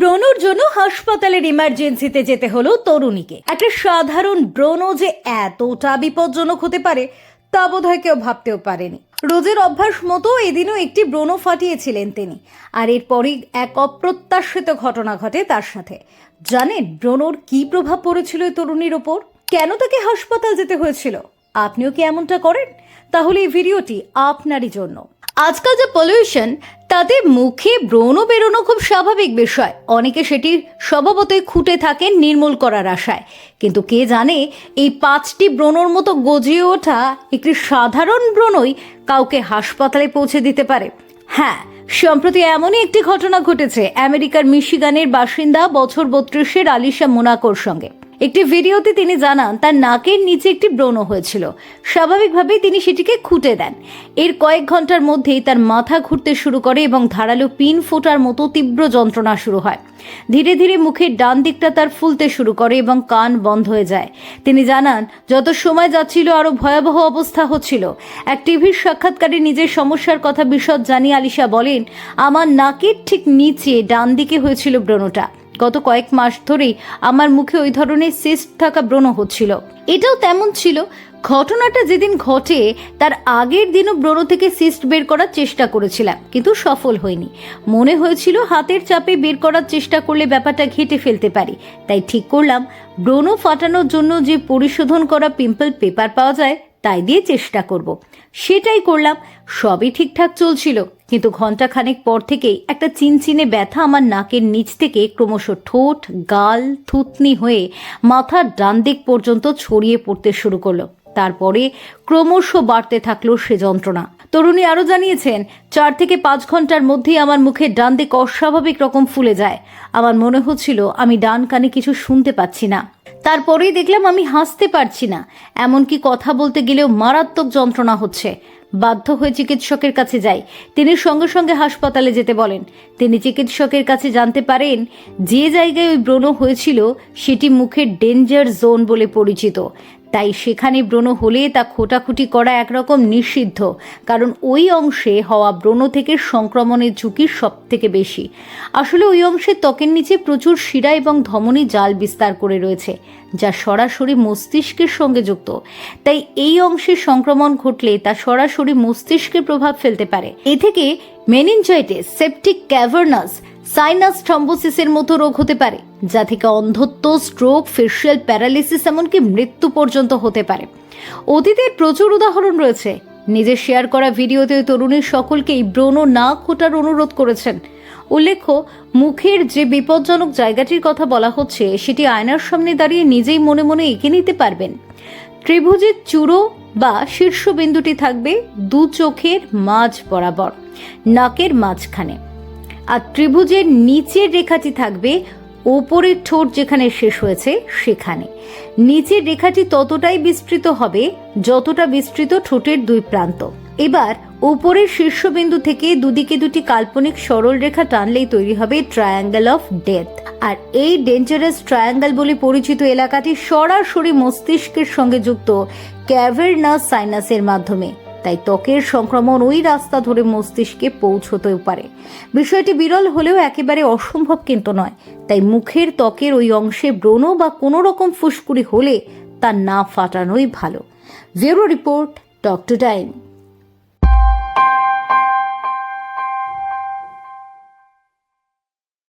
ব্রণর জন্য হাসপাতালের ইমার্জেন্সিতে যেতে হলো তরুণীকে। একটা সাধারণ ব্রণ যে এতটা বিপজ্জনক হতে পারে, তা বোধহয় কেউ ভাবতেও পারেনি। রোজের অভ্যাস মতো এদিনও একটি ব্রণ ফাটিয়েছিলেন তিনি, আর এরপরই এক অপ্রত্যাশিত ঘটনা ঘটে তার সাথে। জানেন ব্রণর কি প্রভাব পড়েছিল তরুণীর ওপর? কেন তাকে হাসপাতাল যেতে হয়েছিল? আপনিও কি এমনটা করেন? তাহলে এই ভিডিওটি আপনারই জন্য। আজকাল যে পলিউশন তাতে মুখে ব্রণ বেরোনো খুব স্বাভাবিক বিষয়। অনেকে সেটি স্বভাবতই খুঁটে থাকেন নির্মূল করার আশায়। কিন্তু কে জানে এই পাঁচটি ব্রণর মতো গজিয়ে ওঠা একটি সাধারণ ব্রণই কাউকে হাসপাতালে পৌঁছে দিতে পারে। হ্যাঁ সম্প্রতি এমনই একটি ঘটনা ঘটেছে। আমেরিকার মিশিগানের বাসিন্দা বছর বত্রিশের আলিশা মোনাকোর সঙ্গে। একটি ভিডিওতে তিনি জানান, তার নাকের নিচে একটি ব্রণ হয়েছিল। স্বাভাবিকভাবেই তিনি সেটিকে খুঁটে দেন। এর কয়েক ঘণ্টার মধ্যেই তার মাথা ঘুরতে শুরু করে এবং ধারালো পিন ফোটার মতো তীব্র যন্ত্রণা শুরু হয়। ধীরে ধীরে মুখের ডান দিকটা তার ফুলতে শুরু করে এবং কান বন্ধ হয়ে যায়। তিনি জানান, যত সময় যাচ্ছিল, আরও ভয়াবহ অবস্থা হচ্ছিল। এক টিভির সাক্ষাৎকারে নিজের সমস্যার কথা বিশদ জানিয়ে আলিশা বলেন, আমার নাকের ঠিক নিচে ডান দিকে হয়েছিল ব্রণটা। গত কয়েক মাস ধরেই আমার মুখে ওই ধরনের সিস্ট থাকা ব্রণ হচ্ছিল। এটাও তেমন ছিল, ঘটনাটা যেদিন ঘটে, তার আগের দিনও ব্রণ থেকে সিস্ট বের করার চেষ্টা করেছিলাম, কিন্তু সফল হয়নি। মনে হয়েছিল হাতের চাপে বের করার চেষ্টা করলে ব্যাপারটা ঘেটে ফেলতে পারি। তাই ঠিক করলাম ব্রণ ফাটানোর জন্য যে পরিশোধন করা পিম্পল পেপার পাওয়া যায় তাই দিয়ে চেষ্টা করব। সেটাই করলাম। সবই ঠিকঠাক চলছিল। কিন্তু ঘণ্টা খানেক পর থেকেই একটা চিনচিনে ব্যথা আমার নাকের নিচ থেকে ক্রমশ ঠোঁট, গাল, থুতনি হয়ে মাথার ডান দিক পর্যন্ত ছড়িয়ে পড়তে শুরু করল। তারপরে ক্রমশ বাড়তে থাকল সে যন্ত্রণা। তরুণী আরও জানিয়েছেন, চার থেকে পাঁচ ঘণ্টার মধ্যেই আমার মুখের ডান দিক অস্বাভাবিক রকম ফুলে যায়। আমার মনে হচ্ছিল আমি ডান কানে কিছু শুনতে পাচ্ছি না। তারপরেই দেখলাম আমি হাসতে পারছি না। এমনকি কথা বলতে গেলেও মারাত্মক যন্ত্রণা হচ্ছে। বাধ্য হয়ে চিকিৎসকের কাছে যাই। তিনি সঙ্গে সঙ্গে হাসপাতালে যেতে বলেন। তিনি চিকিৎসকের কাছে জানতে পারেন, যে জায়গায় ওই ব্রণ হয়েছিল, সেটি মুখের ডেঞ্জার জোন বলে পরিচিত। তাই সেখানে ব্রণ হলে তা খোটাখুটি করা একরকম নিষিদ্ধ, কারণ ওই অংশে হওয়া ব্রণ থেকে সংক্রমণের ঝুঁকি সব থেকে বেশি। আসলে ওই অংশের ত্বকের নিচে প্রচুর শিরা এবং ধমনী জাল বিস্তার করে রয়েছে, যা সরাসরি মস্তিষ্কের সঙ্গে যুক্ত। তাই এই অংশে সংক্রমণ ঘটলে তা সরাসরি মস্তিষ্কে প্রভাব ফেলতে পারে। এ থেকে মেনিনজাইটিস সেপটিক ক্যাভার্নাস সাইনাস থ্রম্বোসিসের মতো রোগ হতে পারে, যা থেকে অন্ধত্ব স্ট্রোক ফেশিয়াল প্যারালিসিস এমনকি মৃত্যু পর্যন্ত হতে পারে। অতীতের প্রচুর উদাহরণ রয়েছে। নিজের শেয়ার করা ভিডিওতে তরুণীর সকলকেই ব্রণ না খোটার অনুরোধ করেছেন। উল্লেখ্য, মুখের যে বিপজ্জনক জায়গাটির কথা বলা হচ্ছে, সেটি আয়নার সামনে দাঁড়িয়ে নিজেই মনে মনে এঁকে নিতে পারবেন। ত্রিভুজের চূড়ো বা শীর্ষবিন্দুটি থাকবে দু চোখের মাঝ বরাবর, নাকের মাঝখানে। আর ত্রিভুজের নিচের রেখাটি থাকবে ওপরের ঠোঁট যেখানে শেষ হয়েছে সেখানে। নিচের রেখাটি ততটাই বিস্তৃত হবে যতটা বিস্তৃত ঠোঁটের দুই প্রান্ত। এবার উপরের শীর্ষবিন্দু থেকে দুদিকে দুটি কাল্পনিক সরল রেখা টানলেই তৈরি হবে ট্রায়াঙ্গেল অফ ডেথ আর এই ডেঞ্জারাস ট্রায়াঙ্গেল বলে পরিচিত এলাকাটি সরাসরি মস্তিষ্কের সঙ্গে যুক্ত ক্যাভেরনাস সাইনাসের মাধ্যমে। তাই ত্বকের সংক্রমণ ওই রাস্তা ধরে মস্তিষ্কে পৌঁছতেও পারে। বিষয়টি বিরল হলেও একেবারে অসম্ভব কিন্তু নয়। তাই মুখের ত্বকের ওই অংশে ব্রণ বা কোনো রকম ফুসকুড়ি হলে তা না ফাটানোই ভালো। Zero report, doctor time